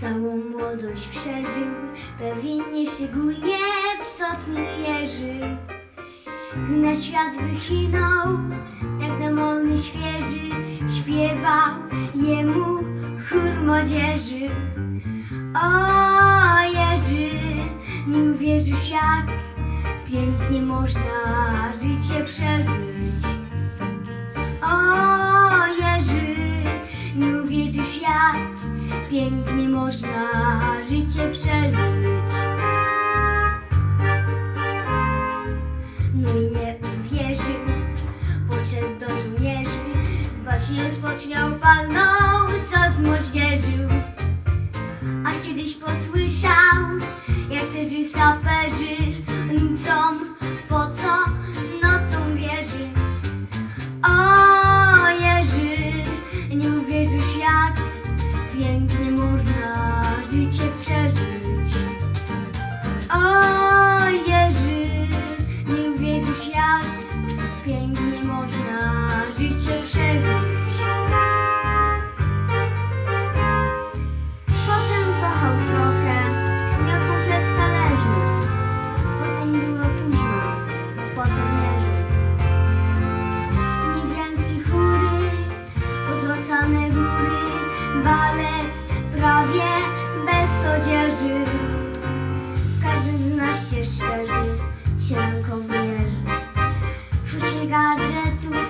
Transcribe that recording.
Całą młodość przeżył, pewnie szczególnie psotny Jerzy. Gdy na świat wychinął, tak namolny świeży, śpiewał jemu chór młodzieży. O Jerzy, nie uwierzysz jak pięknie można życie przeżyć. Jak pięknie można życie przeżyć. No i nie uwierzył, poszedł do żołnierzy, z bacznie spoczniał, palnął, co zmoździerzył. Aż kiedyś posłyszał, jak też saperzy jak pięknie można życie przeżyć. Potem kochał trochę, miał komplet talerzy. Potem było późno, potem leży. Niebiańskie chóry, pozłacane góry, balet prawie bez odzieży. Każdy z nas się szczerzy, sielanką tu chegar de tu